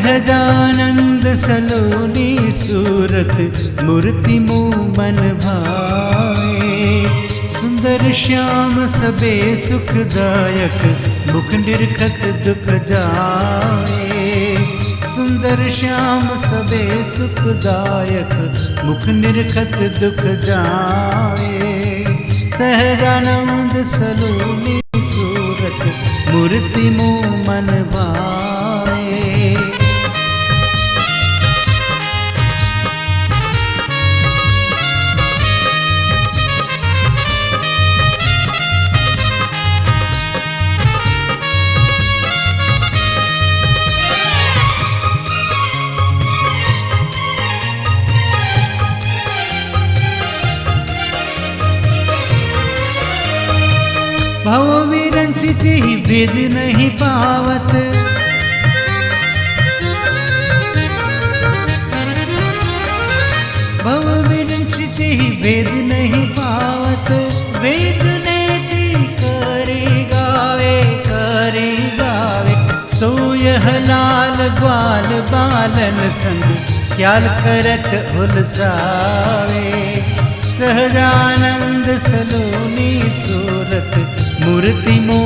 सहजानंद सलोनी सूरत, मूर्ति मुँह मन भाए सुंदर श्याम सबे सुखदायक, मुख निरखत दुख जाए सुंदर श्याम सबे सुखदायक, मुख निरखत दुख जाए सहजानंद सलोनी सूरत, मूर्ति मुँह मन भव विरंचित ही भेद नहीं पावत। भव विरंचित ही भेद नहीं पावत। वेद नेति करे गावे करे गावे सो यह लाल ग्वाल बालन संग, ख्याल करत उलसावे सहजानंद सूरत मूर्ति मो